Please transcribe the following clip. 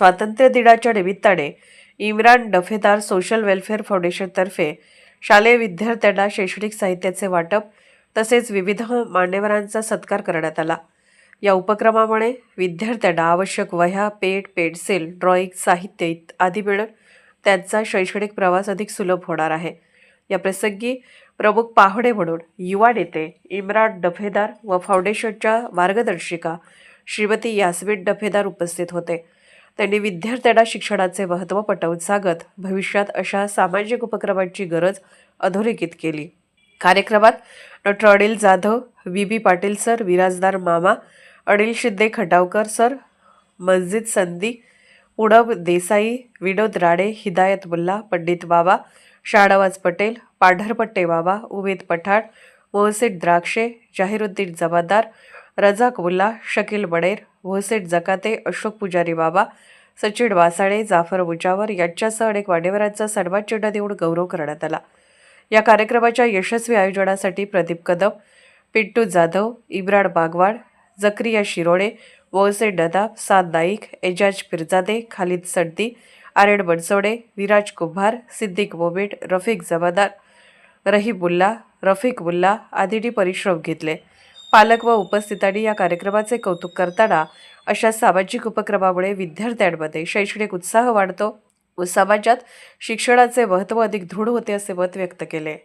स्वातंत्र्य दिनाच्या निमित्ताने इम्रान डफेदार सोशल वेलफेअर फाउंडेशनतर्फे शालेय विद्यार्थ्यांना शैक्षणिक साहित्याचे वाटप तसेच विविध मान्यवरांचा सत्कार करण्यात आला. या उपक्रमामुळे विद्यार्थ्यांना आवश्यक वह्या पेट पेन्सिल ड्रॉइंग साहित्य इत- आदी मिळून त्यांचा शैक्षणिक प्रवास अधिक सुलभ होणार आहे. या प्रसंगी प्रमुख पाहुणे म्हणून युवा नेते इम्रान डफेदार व फाउंडेशनच्या मार्गदर्शिका श्रीमती यास्मिन डफेदार उपस्थित होते. त्यांनी विद्यार्थ्यांना शिक्षणाचे महत्त्व पटवून सांगत भविष्यात अशा सामाजिक उपक्रमांची गरज अधोरेखित केली. कार्यक्रमात doctor Anil Jadhav V. B. Patil sir Virajdar मामा अनिल शिंदे खटावकर सर मस्जिद संदी पुणब देसाई विनोद राणे हिदायत मुल्ला पंडित बाबा शाहनवाज पटेल पांढरपट्टे बाबा उमेद पठाण मोहसेट द्राक्षे जाहिरुद्दीन जमादार रजाक मुल्ला शकील बडेर मोहसेट जकाते अशोक पुजारी बाबा सचिन वासाळे जाफर बुजावर यांच्यासह अनेक वाडेवरांचा सन्मान चिन्ह देऊन गौरव करण्यात आला. या कार्यक्रमाच्या यशस्वी आयोजनासाठी प्रदीप कदम पिंटू जाधव इम्रान बागवाड जक्रिया शिरोळे मोहसेन नदाब साद नाईक एजाज पिरजादे खालिद सड्दी आरेड बनसोडे विराज कुंभार सिद्दीक मोमेट रफिक जमादार रहीमुल्ला रफिक बुल्ला आदींनी परिश्रम घेतले. पालक व उपस्थितांनी या कार्यक्रमाचे कौतुक करताना अशा सामाजिक उपक्रमामुळे विद्यार्थ्यांमध्ये शैक्षणिक उत्साह वाढतो व समाजात शिक्षणाचे महत्त्व अधिक दृढ होते असे मत व्यक्त केले.